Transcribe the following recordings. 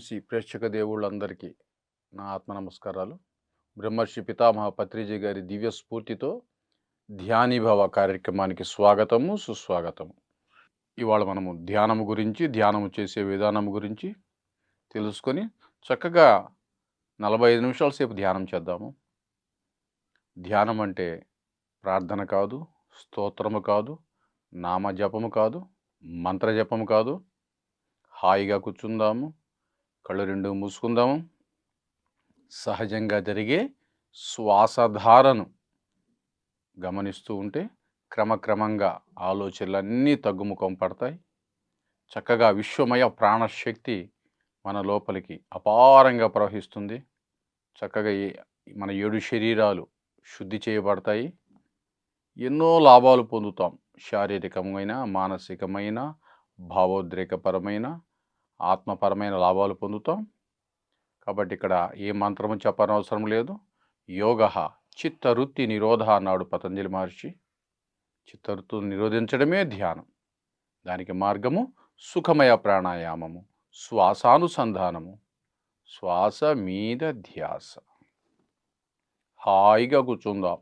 PMC ప్రేక్షక దేవుళ్ళందరికీ నా ఆత్మ నమస్కారాలు. బ్రహ్మర్షి పితామహ పత్రిజీ గారి దివ్య స్ఫూర్తితో ధ్యానీభవ కార్యక్రమానికి స్వాగతము సుస్వాగతము. ఇవాళ మనము ధ్యానము గురించి ధ్యానము చేసే విధానం గురించి తెలుసుకొని చక్కగా నలభై ఐదు నిమిషాల సేపు ధ్యానం చేద్దాము. ధ్యానం అంటే ప్రార్థన కాదు స్తోత్రము కాదు నామజపము కాదు మంత్రజపము కాదు. హాయిగా కూర్చుందాము. కళ్ళు రెండు మూసుకుందాము. సహజంగా జరిగే శ్వాసధారను గమనిస్తూ ఉంటే క్రమక్రమంగా ఆలోచనలన్నీ తగ్గుముఖం పడతాయి. చక్కగా విశ్వమయ ప్రాణశక్తి మన లోపలికి అపారంగా ప్రవహిస్తుంది. చక్కగా మన ఏడు శరీరాలు శుద్ధి చేయబడతాయి. ఎన్నో లాభాలు పొందుతాం. శారీరకమైన మానసికమైన భావోద్రేకపరమైన ఆత్మపరమైన లాభాలు పొందుతాం. కాబట్టి ఇక్కడ ఏ మంత్రము చెప్పనవసరం లేదు. యోగ చిత్తవృత్తి నిరోధ అన్నాడు పతంజలి మహర్షి. చిత్తవృత్తులు నిరోధించడమే ధ్యానం. దానికి మార్గము సుఖమయ ప్రాణాయామము శ్వాసానుసంధానము శ్వాస మీద ధ్యాస. హాయిగా కూర్చుందాం.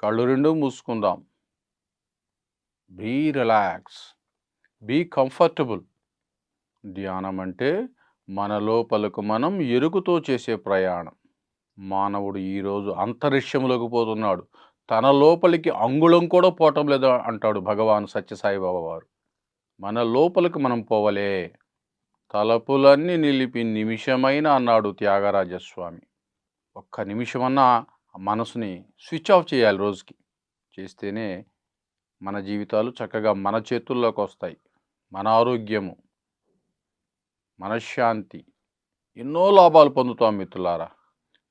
కళ్ళు రెండు మూసుకుందాం. Be relax. Be comfortable. ధ్యానం అంటే మన లోపలకు మనం ఎరుకుతో చేసే ప్రయాణం. మానవుడు ఈరోజు అంతరిక్షంలోకి పోతున్నాడు. తన లోపలికి అంగుళం కూడా పోవటం లేదు అంటాడు భగవాన్ సత్యసాయిబాబా వారు. మన లోపలికి మనం పోవలే. తలపులన్నీ నిలిపి నిమిషమైన అన్నాడు త్యాగరాజస్వామి. ఒక్క నిమిషమన్నా మనసుని స్విచ్ ఆఫ్ చేయాలి రోజుకి. చేస్తేనే మన జీవితాలు చక్కగా మన చేతుల్లోకి వస్తాయి. మన ఆరోగ్యము మనశ్శాంతి. ఎన్నో లాభాలు పొందుతాం మిత్రులారా.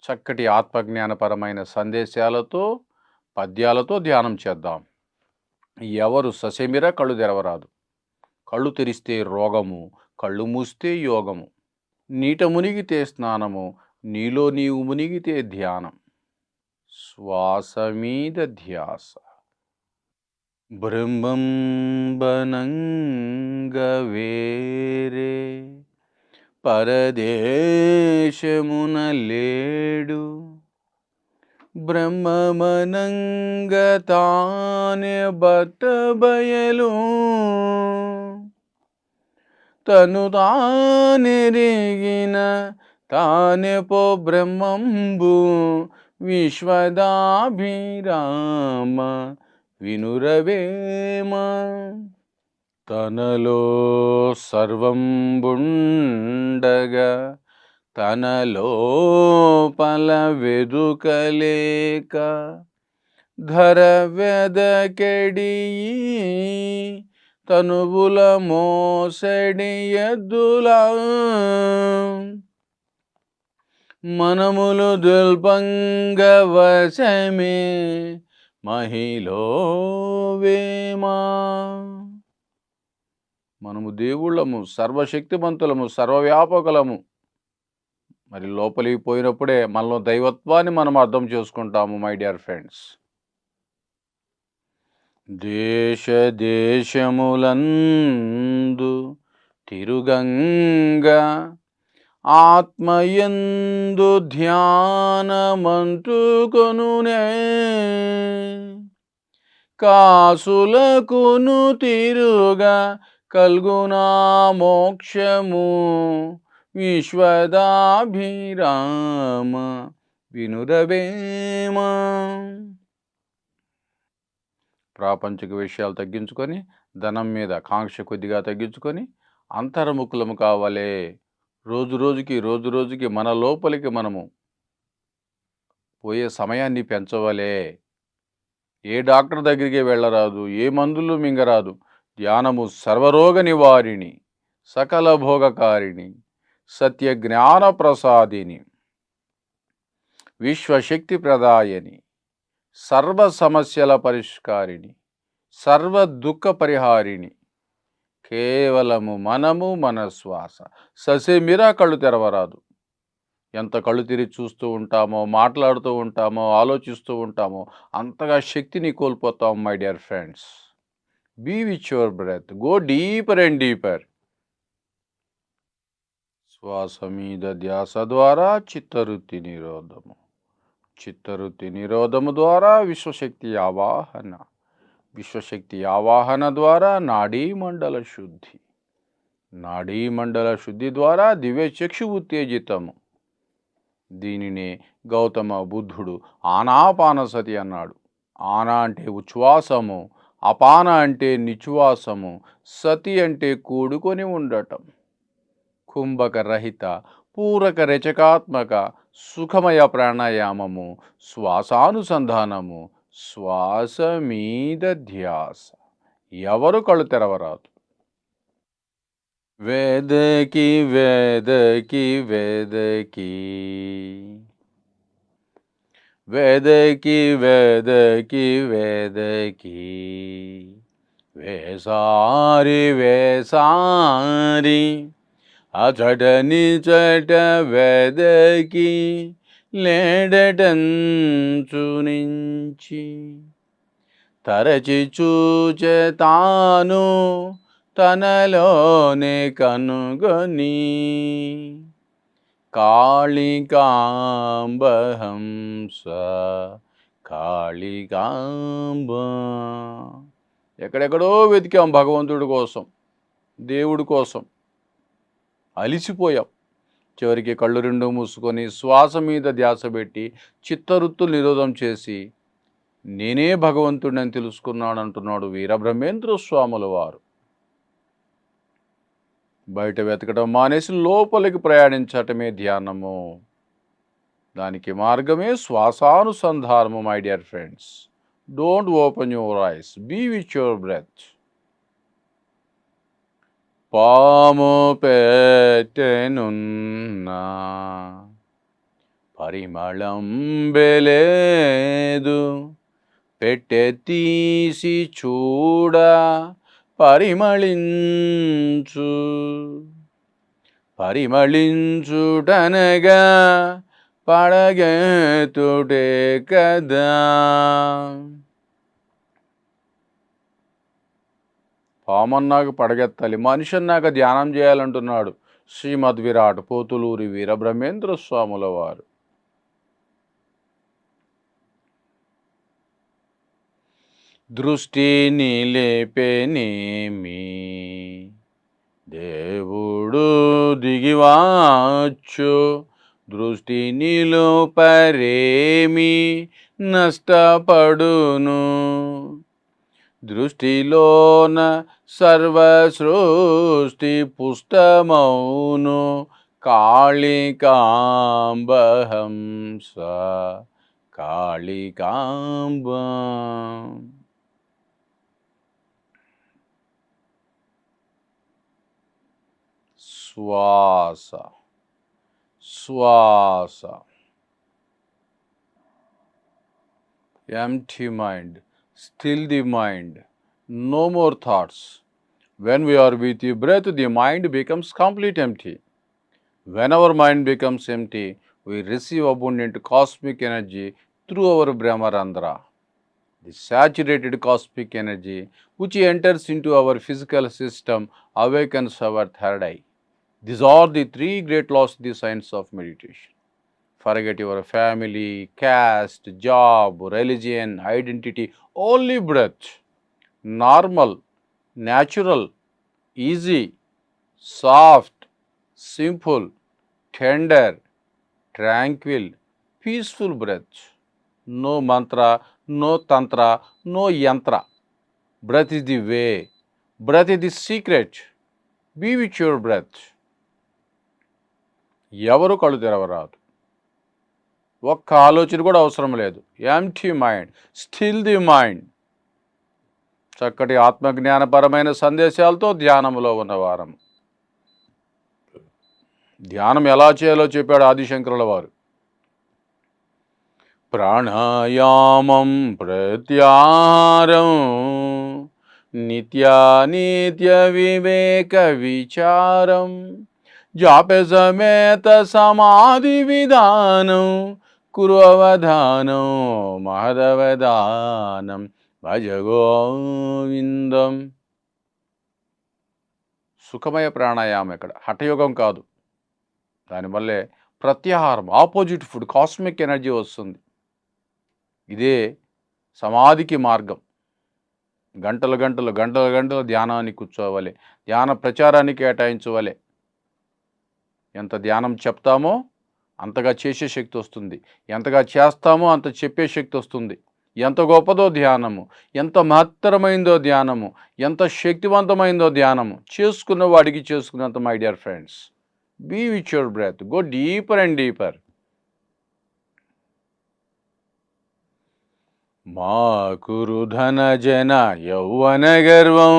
చక్కటి ఆత్మజ్ఞానపరమైన సందేశాలతో పద్యాలతో ధ్యానం చేద్దాం. ఎవరు ససేమిరా కళ్ళు తెరవరాదు. కళ్ళు తెరిస్తే రోగము కళ్ళు మూస్తే యోగము. నీట మునిగితే స్నానము నీలో నీవు మునిగితే ధ్యానం. శ్వాస మీద ధ్యాస. బ్రహ్మం బనంగ వేరే పరదేశమున లేడు బ్రహ్మమనంగ తానే బయలు తను తానెరిగిన తానే పో బ్రహ్మంబు. విశ్వదాభిరామ వినురవేమ. తనలో సర్వంబుండగా తనలో పల వెదుకలేక ధర వెదకెడి తనువుల మోసడి ఎద్దులా. మనములు దుల్పంగ వశమే మహిలో వేమా మనము దేవుళ్ళము సర్వశక్తిమంతులము సర్వవ్యాపకులము. మరి లోపలికి పోయినప్పుడే మనలో దైవత్వాన్ని మనం అర్థం చేసుకుంటాము మై డియర్ ఫ్రెండ్స్. దేశ దేశములందు తిరుగంగా ఆత్మయందు ధ్యానమంటుకొనునే. కాసులకును తిరుగా కల్గునా మోక్షము విశ్వదాభిరామ వినురవేమ ప్రాపంచిక విషయాలు తగ్గించుకొని ధనం మీద కాంక్ష కొద్దిగా తగ్గించుకొని అంతర్ముఖులము కావాలే. రోజు రోజుకి రోజు రోజుకి మన లోపలికి మనము పోయే సమయాన్ని పెంచవలే. ఏ డాక్టర్ దగ్గరికి వెళ్ళరాదు ఏ మందులు మింగరాదు. ధ్యానము సర్వరోగ నివారిణి సకల భోగకారిణి సత్య జ్ఞాన ప్రసాదిని విశ్వశక్తి ప్రదాయని సర్వ సమస్యల పరిష్కారిణి సర్వ దుఃఖ పరిహారిణి. కేవలము మనము మన శ్వాస. ససేమిరా కళ్ళు తెరవరాదు. ఎంత కళ్ళు తిరిగి చూస్తూ ఉంటామో మాట్లాడుతూ ఉంటామో ఆలోచిస్తూ ఉంటామో అంతగా శక్తిని కోల్పోతాం my dear friends. Be with your breath. Go deeper and deeper. శ్వాస మీద ధ్యాస ద్వారా చిత్తవృత్తి నిరోధము చిత్తవృత్తి నిరోధము ద్వారా విశ్వశక్తి ఆవాహన విశ్వశక్తి ఆవాహన ద్వారా నాడీ మండల శుద్ధి నాడీ మండల శుద్ధి ద్వారా దివ్య చక్షు ఉత్తేజితము దీనినే గౌతమ బుద్ధుడు ఆనాపానసతి అన్నాడు ఆనా అంటే ఉచ్ఛ్వాసము అపాన అంటే నిశ్వాసము సతి అంటే కూడుకొని ఉండటం. కుంభక రహిత పూరక రచకాత్మక సుఖమయ ప్రాణాయామము శ్వాసానుసంధానము శ్వాస మీద ధ్యాస. ఎవరు కళ్ళు తెరవరాదు. వేదకి వేదకి వేదకి వేదకి వేదకి వేదకి. వేసారి వేసారి అచట నిచట వెదకి లేడటంచునించి తరచి చూచె తాను తనలోనే కనుగొని. కాళికాంబహంస కాళికాంబ. ఎక్కడెక్కడో వెతికాం భగవంతుడి కోసం దేవుడి కోసం. అలిసిపోయాం. చివరికి కళ్ళు రెండు మూసుకొని శ్వాస మీద ధ్యాస పెట్టి చిత్తవృత్తులు నిరోధం చేసి నేనే భగవంతుడిని తెలుసుకున్నాడు అంటున్నాడు వీరబ్రహ్మేంద్ర స్వాముల వారు. బయట వెతకడం మానేసి లోపలికి ప్రయాణించటమే ధ్యానము. దానికి మార్గమే శ్వాసానుసంధానము my dear friends don't open your eyes be with your breath పాము పెట్టెనున్నా పరిమళం బెలేదు పెట్టె తీసి చూడ పరిమళించు. పరిమళించుటనగా పడగెతుటే కదా. పామన్నాక పడగెత్తాలి మనిషి అన్నాక ధ్యానం చేయాలంటున్నాడు శ్రీమద్ విరాట్ పోతులూరి వీరబ్రహ్మేంద్ర స్వాముల వారు దృష్టి నిలేపెనేమి దేవుడు దిగివాచ్చు దృష్టి నిలుపరేమి నష్టపడును. దృష్టిలోన సర్వసృష్టి పుష్టమౌను. కాళికాంబహంస కాళికాంబ. ಶ್ವಾಸ ಶ್ವಾಸ empty mind, still the mind, no more thoughts. When we are with the breath, the mind becomes complete empty. When our mind becomes empty, we receive abundant cosmic energy through our Brahmarandra. The saturated cosmic energy, which enters into our physical system, awakens our third eye. These are the three great laws the science of meditation. Forget your family, caste, job, religion, identity, only breath. Normal, natural, easy, soft, simple, tender, tranquil, peaceful breath. No mantra, no tantra, no yantra. Breath is the way. Breath is the secret. Be with your breath. ఎవరు కళ్ళు తెరవరాదు. ఒక్క ఆలోచన కూడా అవసరం లేదు. Empty mind still the mind చక్కటి ఆత్మజ్ఞానపరమైన సందేశాలతో ధ్యానంలో ఉన్నవారం ధ్యానం ఎలా చేయాలో చెప్పాడు ఆదిశంకరుల వారు. ప్రాణాయామం ప్రత్యారం నిత్యానిత్య వివేక విచారం. జాపే సమాధి విధానం కురు అవధానం మహదవధానం భజ గోవిందం సుఖమయ ప్రాణాయామం ఇక్కడ హఠయోగం కాదు. దానివల్లే ప్రత్యాహారం ఆపోజిట్ ఫుడ్ కాస్మిక్ ఎనర్జీ వస్తుంది. ఇదే సమాధికి మార్గం. గంటలు గంటలు గంటలు గంటలు ధ్యానానికి కూర్చోవాలి. ధ్యాన ప్రచారానికి కేటాయించవాలి. ఎంత ధ్యానం చెప్తామో అంతగా చేసే శక్తి వస్తుంది. ఎంతగా చేస్తామో అంత చెప్పే శక్తి వస్తుంది. ఎంత గొప్పదో ధ్యానము ఎంత మహత్తరమైందో ధ్యానము ఎంత శక్తివంతమైందో ధ్యానము చేసుకున్న వాడికి చేసుకున్నంత my dear friends be with your breath go deeper and deeper మా కురుధన జన యౌవన గర్వం.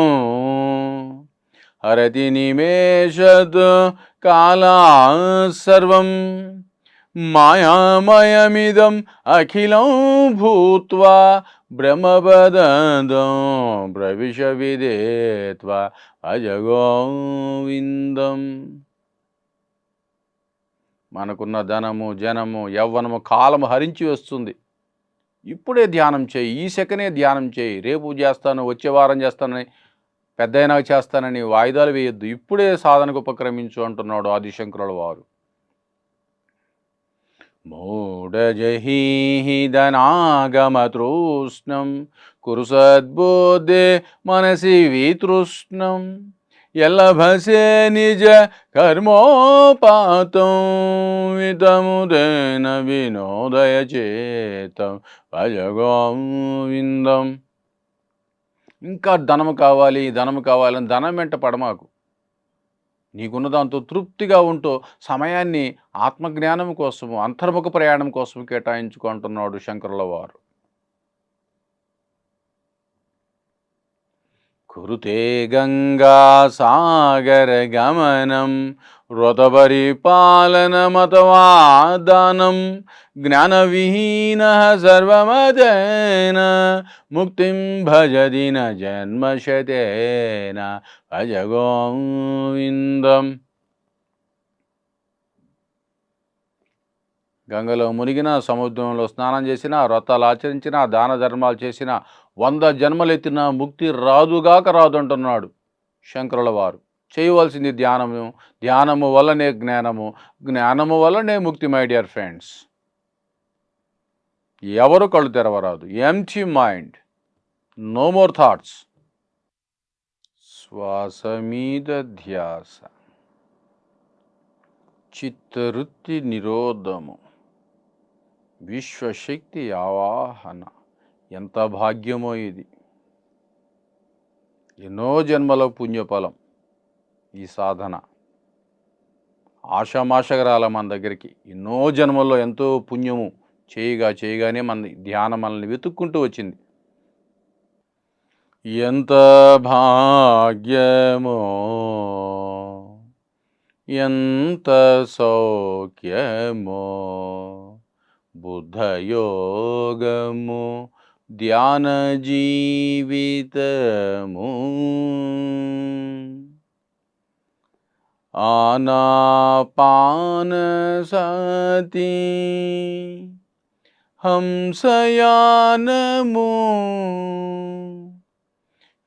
హరతి నిమేషత్ కాలా సర్వం మాయామయమిదం అఖిలం భూత్వా బ్రహ్మపదం ప్రవిశ విదేత్వా అజగోవిందం మనకున్న ధనము జనము యవ్వనము కాలము హరించి వస్తుంది. ఇప్పుడే ధ్యానం చేయి ఈ సెకనే ధ్యానం చేయి. రేపు చేస్తాను వచ్చే వారం చేస్తానని పెద్దయినా చేస్తానని వాయిదాలు వేయొద్దు. ఇప్పుడే సాధనకు ఉపక్రమించు అంటున్నాడు ఆదిశంకరుల వారు. మూఢజహీహిదనాగమతృష్ణం కురుసద్బోధే మనసి వితృష్ణం ఎల్లభసే నిజ కర్మోపాతం వితముదైన వినోదయ చేతం భజగోవిందం ఇంకా ధనము కావాలి ధనము కావాలని ధనం వెంట పడమాకు. నీకున్న దాంతో తృప్తిగా ఉంటూ సమయాన్ని ఆత్మజ్ఞానం కోసము అంతర్ముఖ ప్రయాణం కోసం కేటాయించుకుంటున్నాడు శంకరుల వారు. కురుతే గంగా సాగర గమనం వ్రతపరిపాలనమతవాదానం జ్ఞానవిహీన సర్వమదేన ముక్తిం భజదిన జన్మశతేన భజ గోవిందం గంగలో మునిగిన సముద్రంలో స్నానం చేసిన వ్రతాలు ఆచరించిన దాన ధర్మాలు చేసిన వంద జన్మలెత్తిన ముక్తి రాదుగాక రాదు అంటున్నాడు శంకరుల వారు. చేయవలసింది ధ్యానము. ధ్యానము వల్లనే జ్ఞానము. జ్ఞానము వల్లనే ముక్తి మై డియర్ ఫ్రెండ్స్. ఎవరు కళ్ళు తెరవరాదు. Empty mind. No more thoughts. శ్వాస మీద ధ్యాస. చిత్తవృత్తి నిరోధము. విశ్వశక్తి ఆవాహన. ఎంత భాగ్యమో ఇది. ఎన్నో జన్మల పుణ్యఫలం. ఈ సాధన. ఆషామాషగరాల మన దగ్గరికి ఎన్నో జన్మల్లో ఎంతో పుణ్యము చేయగా చేయగానే మన ధ్యానం మనల్ని వెతుక్కుంటూ వచ్చింది. ఎంత భాగ్యమో ఎంత సౌఖ్యమో బుద్ధయోగము ధ్యాన జీవితము. आनापानसति हंसयानमो।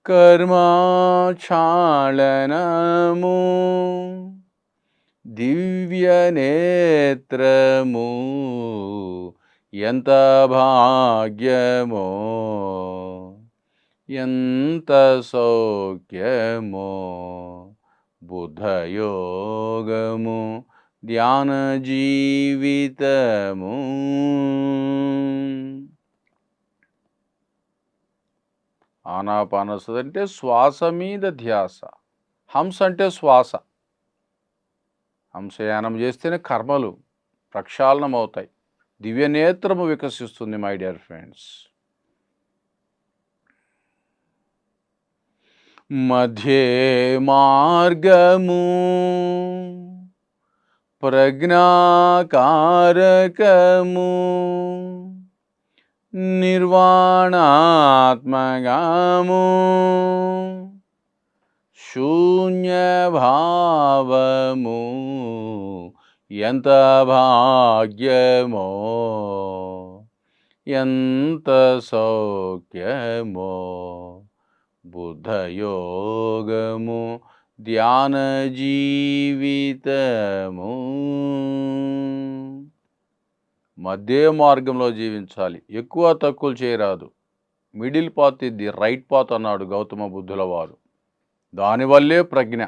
कर्माक्षालनमो। दिव्यनेत्रमो। यन्तभाग्यमो। यन्तसौक्यमु బుధయోగము ధ్యాన జీవితము. ఆనాపానసతి అంటే శ్వాస మీద ధ్యాస. హంస అంటే శ్వాస. హంసయానం చేస్తేనే కర్మలు ప్రక్షాళనం అవుతాయి దివ్యనేత్రము వికసిస్తుంది మై డియర్ ఫ్రెండ్స్ మధ్యే మార్గము ప్రజ్ఞాకారకము నిర్వాణాత్మగాము శూన్యభావము ఎంత భాగ్యమో ఎంత సౌఖ్యమో బుద్ధయోగము ధ్యాన జీవితము. మధ్య మార్గంలో జీవించాలి. ఎక్కువ తక్కువలు చేయరాదు. మిడిల్ పాత్ ఇది రైట్ పాత్ అన్నాడు గౌతమ బుద్ధుల వారు. దానివల్లే ప్రజ్ఞ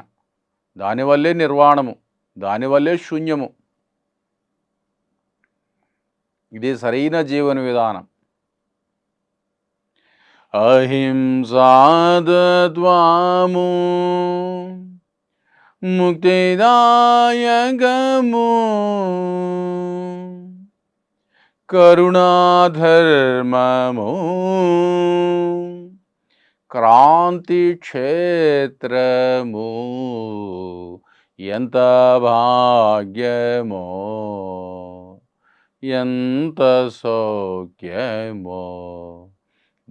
దానివల్లే నిర్వాణము దానివల్లే శూన్యము. ఇదే సరైన జీవన విధానం. అహింసాదద్వాము ముక్తిదాయకము కరుణాధర్మము క్రాంతి క్షేత్రము ఎంత భాగ్యమో ఎంత సౌఖ్యమో.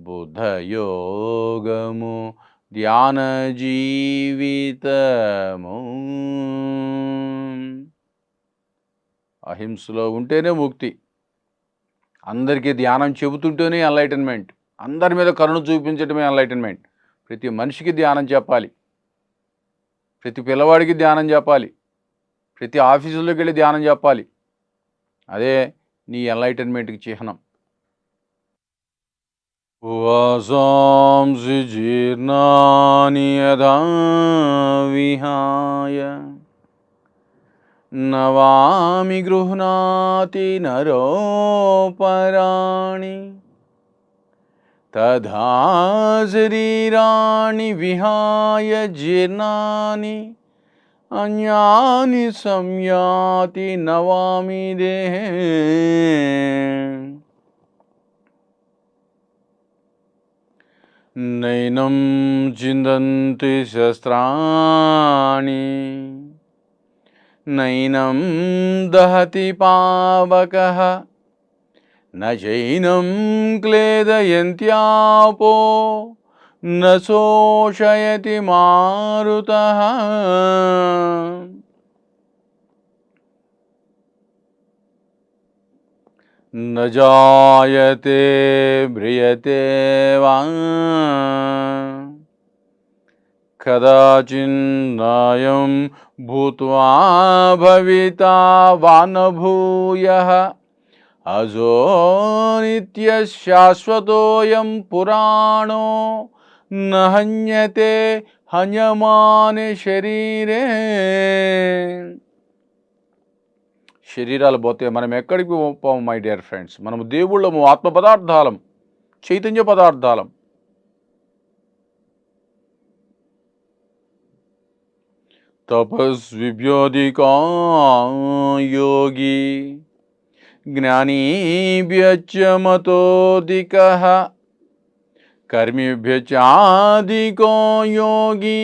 బుధయోగము ధ్యాన జీవితము అహింసలో ఉంటేనే ముక్తి. అందరికీ ధ్యానం చెబుతుంటేనే ఎన్లైటన్మెంట్ అందరి మీద కరుణ చూపించడమే ఎన్లైటన్మెంట్ ప్రతి మనిషికి ధ్యానం చెప్పాలి. ప్రతి పిల్లవాడికి ధ్యానం చెప్పాలి. ప్రతి ఆఫీసులోకి వెళ్ళి ధ్యానం చెప్పాలి. అదే నీ ఎన్లైటన్మెంట్కి చిహ్నం. वासांसि जीर्णानि यदा विहाय नवामि गृह्णाति नरोपराणि। तथा शरीराणि विहाय जीर्णानि। अन्यानि संयाति नवामि देहे। नैनं चिन्तन्ति शस्त्राणि नैनं दहति पावकः न चैनं क्लेदयन्त्यापो न शोषयति मारुतः न जायते म्रियते वा। कदाचिन्नायं भूत्वा भविता वा न भूयः अजो नित्यशाश्वतोऽयं पुराणो न हन्यते हन्यमाने शरीरे। శరీరాలు పోతే మనం ఎక్కడికి పోము మై డియర్ ఫ్రెండ్స్ మనము దేవుళ్ళము ఆత్మ పదార్థాలం చైతన్య పదార్థాలం. తపస్విభ్యోధికా యోగి జ్ఞానీభ్యచ్చ యోగి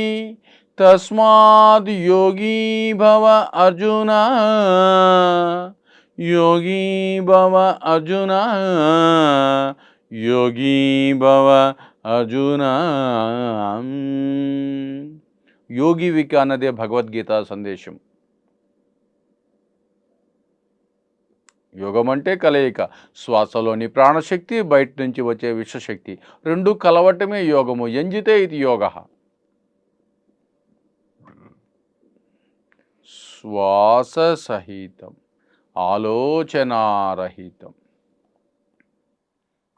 తస్మాత్ యోగీ భవ అర్జున యోగీ భవ అర్జున యోగీ భవ అర్జున యోగి విక అన్నదే భగవద్గీత సందేశం యోగం అంటే కలయిక. శ్వాసలోని ప్రాణశక్తి బయట నుంచి వచ్చే విశ్వశక్తి రెండు కలవటమే యోగము. ఎంజితే ఇది యోగ. శ్వాస సహితం ఆలోచనారహితం.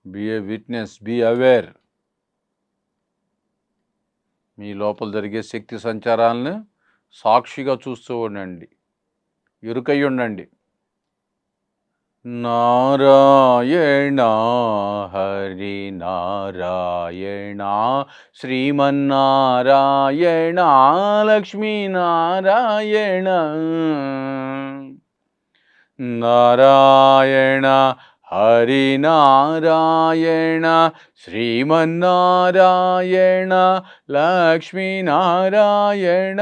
Be a witness be aware మీ లోపల జరిగే శక్తి సంచారాలను సాక్షిగా చూస్తూ ఉండండి. ఇరుకై ఉండండి. നാരായണ ഹരി നാരായണ ശ്രീമന്നാരായണ ലക്ഷ്മി നാരായണ. നാരായണ ഹരി നാരായണ ശ്രീമന്നാരായണ ലക്ഷ്മി നാരായണ.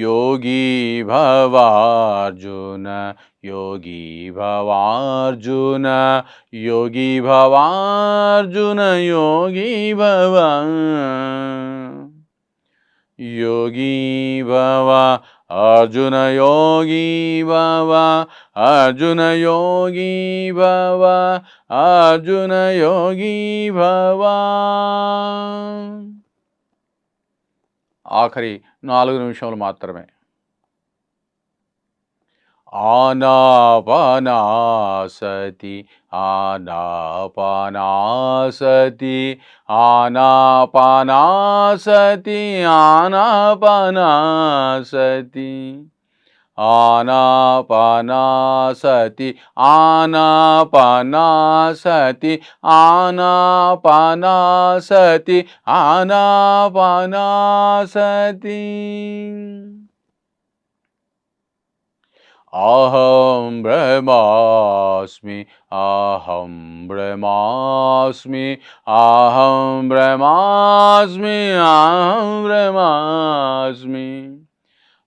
योगी भवार्जुन योगी भवार्जुन योगी भवार्जुन, योगी भवा योगी भवा अर्जुन योगी भवा अर्जुन योगी भवा अर्जुन योगी भवा ఆఖరి నాలుగు నిమిషములు మాత్రమే ఆనాపానాసతి ఆనాపానాసతి ఆనాపానాసతి ఆనాపానాసతి आनापानासति आनापानासति आनापानासति आनापानासति। अहं ब्रह्मास्मि अहं ब्रह्मास्मि अहं ब्रह्मास्मि अहं ब्रह्मास्मि।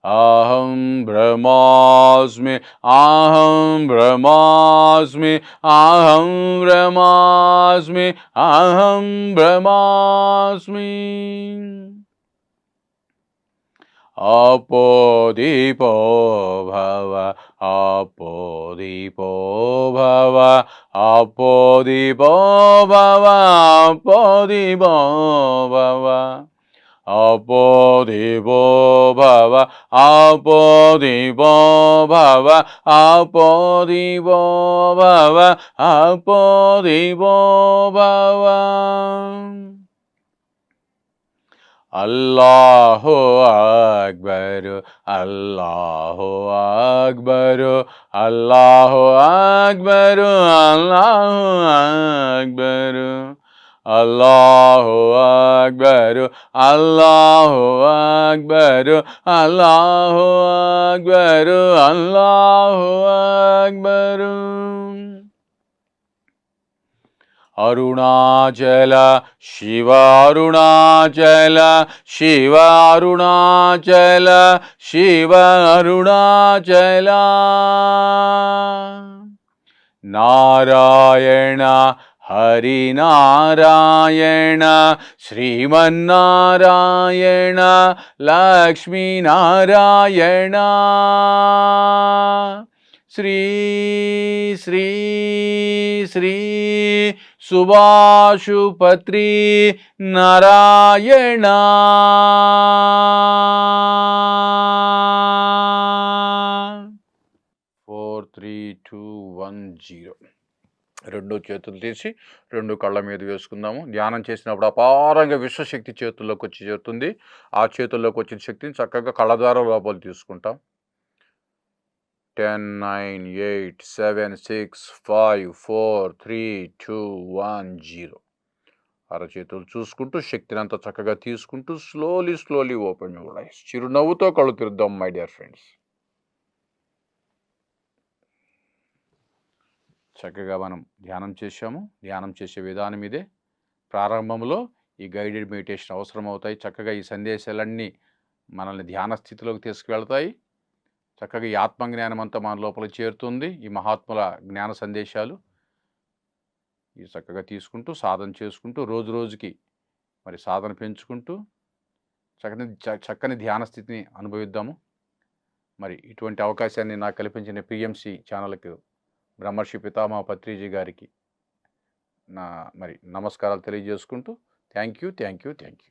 अहं ब्रह्मास्मि अहं ब्रह्मास्मि अहं ब्रह्मास्मि अहं ब्रह्मास्मि अपोदीपो भव अपोदीपो भव अपोदीपो भव अपोदीपो भव अपो दिवो भव अपो दिवो भव अपो दिवो भव अपो दिवो भव। अल्लाहु अकबर अल्लाहु अकबर अल्लाहु अकबर अल्लाहु अकबर। அல்லாஹு அக்பரு அல்லாஹு அக்பரு அல்லாஹு அக்பரு அல்லாஹு அக்பரு அருணாச்சல சிவாருணாச்சல சிவாருணாச்சல சிவ அருணாச்சல நாராயண ஹரிநாராயண ஸ்ரீமன்னாராயண Lakshmi Narayana Sri Sri Sri சுபாஷுபத்ரி Narayana. Four three two one zero రెండు చేతులు తీసి రెండు కళ్ళ మీద వేసుకుందాము. ధ్యానం చేసినప్పుడు అపారంగా విశ్వశక్తి చేతుల్లోకి వచ్చి చేరుతుంది. ఆ చేతుల్లోకి వచ్చిన శక్తిని చక్కగా కళ్ళ ద్వారా లోపల తీసుకుంటాం. Ten nine eight seven six five four three two one zero. అరచేతులు చూసుకుంటూ శక్తిని అంతా చక్కగా తీసుకుంటూ స్లోలీ స్లోలీ ఓపెన్ యువర్ చిరునవ్వుతో కళ్ళు తిరుద్దాం మై డియర్ ఫ్రెండ్స్. చక్కగా మనం ధ్యానం చేశాము. ధ్యానం చేసే విధానం ఇదే. ప్రారంభంలో ఈ గైడెడ్ మెడిటేషన్ అవసరం అవుతాయి చక్కగా ఈ సందేశాలన్నీ మనల్ని ధ్యాన స్థితిలోకి తీసుకువెళ్తాయి. చక్కగా ఈ ఆత్మజ్ఞానం అంతా మన లోపల చేరుతుంది. ఈ మహాత్ముల జ్ఞాన సందేశాలు ఇవి చక్కగా తీసుకుంటూ సాధన చేసుకుంటూ రోజు రోజుకి మరి సాధన పెంచుకుంటూ చక్కని చక్కని ధ్యాన స్థితిని అనుభవిద్దాము. మరి ఇటువంటి అవకాశాన్ని నాకు కల్పించిన పిఎంసి ఛానల్కి బ్రహ్మర్షి పితామహ పత్రిజీ గారికి నా మరి నమస్కారాలు తెలియజేసుకుంటూ thank you thank you thank you.